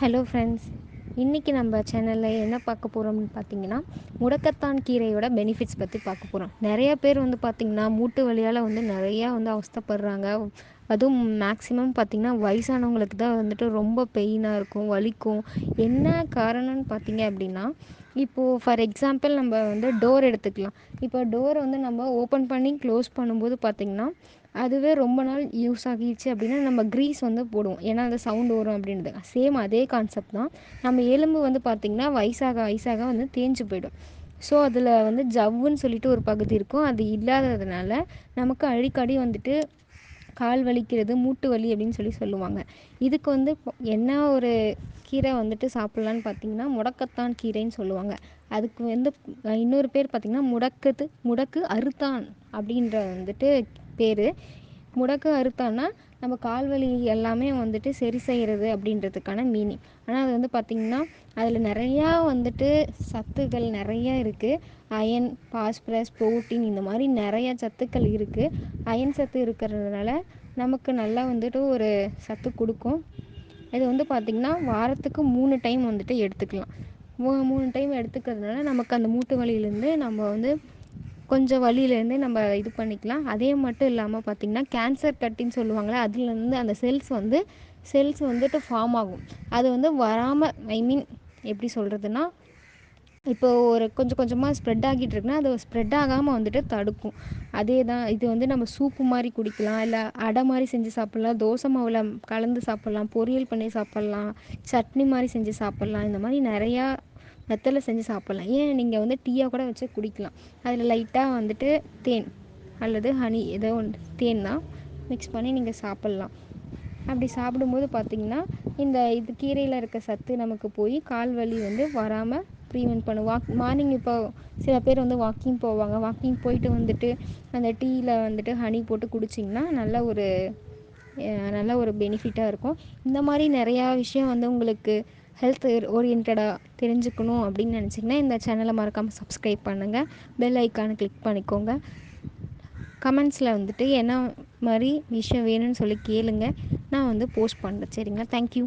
Hello friends இன்றைக்கி நம்ம சேனலில் என்ன பார்க்க போகிறோம்னு பார்த்தீங்கன்னா முடக்கத்தான் கீரையோட பெனிஃபிட்ஸ் பற்றி பார்க்க போகிறோம் நிறைய பேர் வந்து பார்த்திங்கன்னா மூட்டு வலியால் வந்து நிறையா வந்து அவஸ்தைப்படுறாங்க. அதுவும் மேக்ஸிமம் பார்த்திங்கன்னா வயசானவங்களுக்கு தான் வந்துட்டு ரொம்ப பெயினாக இருக்கும் வலிக்கும். என்ன காரணம்னு பார்த்தீங்க அப்படின்னா இப்போது ஃபார் எக்ஸாம்பிள் நம்ம வந்து டோர் எடுத்துக்கலாம். இப்போ டோரை வந்து நம்ம ஓப்பன் பண்ணி க்ளோஸ் பண்ணும்போது பார்த்திங்கன்னா அதுவே ரொம்ப நாள் யூஸ் ஆகிடுச்சு அப்படின்னா நம்ம க்ரீஸ் வந்து போடுவோம். ஏன்னா அந்த சவுண்டு வரும் அப்படின்றது. சேம் அதே கான்செப்ட் தான். நம்ம எலும்பு வந்து பார்த்திங்கன்னா வயசாக வயசாக வந்து தேஞ்சு போயிடும். ஸோ அதில் வந்து ஜவ்வுன்னு சொல்லிட்டு ஒரு பகுதி இருக்கும். அது இல்லாததுனால நமக்கு அடிக்கடி வந்துட்டு கால் வலிக்கிறது மூட்டு வலி அப்படின்னு சொல்லி சொல்லுவாங்க. இதுக்கு வந்து என்ன ஒரு கீரை வந்துட்டு சாப்பிட்லான்னு பார்த்தீங்கன்னா முடக்கத்தான் கீரைன்னு சொல்லுவாங்க. அதுக்கு வந்து இன்னொரு பேர் பார்த்தீங்கன்னா முடக்கத்து முடக்கு அறுத்தான் அப்படின்ற வந்துட்டு பேர். முடக்கு அறுத்தான்னா நம்ம கால் வலி எல்லாமே வந்துட்டு சரி செய்கிறது அப்படின்றதுக்கான மீனிங் ஆனால் அது வந்து பார்த்திங்கன்னா அதில் நிறையா வந்துட்டு சத்துக்கள் நிறைய இருக்குது அயன் பாஸ்பரஸ் ப்ரோட்டீன் இந்த மாதிரி நிறையா சத்துக்கள் இருக்குது அயன் சத்து இருக்கிறதுனால நமக்கு நல்லா வந்துட்டு ஒரு சத்து கொடுக்கும். இது வந்து பார்த்திங்கன்னா வாரத்துக்கு மூணு டைம் வந்துட்டு எடுத்துக்கலாம். மூ மூணு டைம் எடுத்துக்கிறதுனால நமக்கு அந்த மூட்டு வலியிலேருந்து நம்ம வந்து கொஞ்சம் வலியிலேருந்து நம்ம இது பண்ணிக்கலாம். அதே மட்டும் இல்லாமல் பார்த்திங்கன்னா கேன்சர் கட்டின்னு சொல்லுவாங்களே அதுலேருந்து அந்த செல்ஸ் வந்து செல்ஸ் வந்துட்டு ஃபார்ம் ஆகும். அது வந்து வராமல் ஐ மீன் எப்படி சொல்கிறதுனா இப்போ ஒரு கொஞ்சம் கொஞ்சமாக ஸ்ப்ரெட் ஆகிட்டு இருக்குன்னா அது ஸ்ப்ரெட் ஆகாமல் வந்துட்டு தடுக்கும். அதே தான் இது வந்து நம்ம சூப்பு மாதிரி குடிக்கலாம் இல்லை அடை மாதிரி செஞ்சு சாப்பிட்லாம் தோசை மாவில் கலந்து சாப்பிட்லாம் பொரியல் பண்ணி சாப்பிட்லாம் சட்னி மாதிரி செஞ்சு சாப்பிட்லாம் இந்த மாதிரி நிறையா வெத்தலை செஞ்சு சாப்பிட்லாம். ஏன் நீங்கள் வந்து டீயாக கூட வச்சு குடிக்கலாம். அதில் லைட்டாக வந்துட்டு தேன் அல்லது ஹனி ஏதோ ஒன்று தேன் தான் மிக்ஸ் பண்ணி நீங்கள் சாப்பிட்லாம். அப்படி சாப்பிடும்போது பார்த்திங்கன்னா இந்த இது கீரையில் இருக்க சத்து நமக்கு போய் கால் வலி வந்து வராமல் ப்ரீவென்ட் பண்ணும். வாக் மார்னிங் இப்போ சில பேர் வந்து வாக்கிங் போவாங்க. வாக்கிங் போயிட்டு வந்துட்டு அந்த டீயில் வந்துட்டு ஹனி போட்டு குடிச்சிங்கன்னா நல்ல ஒரு நல்ல ஒரு பெனிஃபிட்டாக இருக்கும். இந்த மாதிரி நிறையா விஷயம் வந்து உங்களுக்கு ஹெல்த் ஓரியன்டாக தெரிஞ்சுக்கணும் அப்படின்னு நினச்சிங்கன்னா இந்த சேனலை மறக்காமல் சப்ஸ்கிரைப் பண்ணுங்கள் பெல் ஐக்கானை கிளிக் பண்ணிக்கோங்க. கமெண்ட்ஸில் வந்துட்டு என்ன மாதிரி விஷயம் வேணும்னு சொல்லி கேளுங்கள் நான் வந்து போஸ்ட் பண்ணுறேன் சரிங்களா? தேங்க்யூ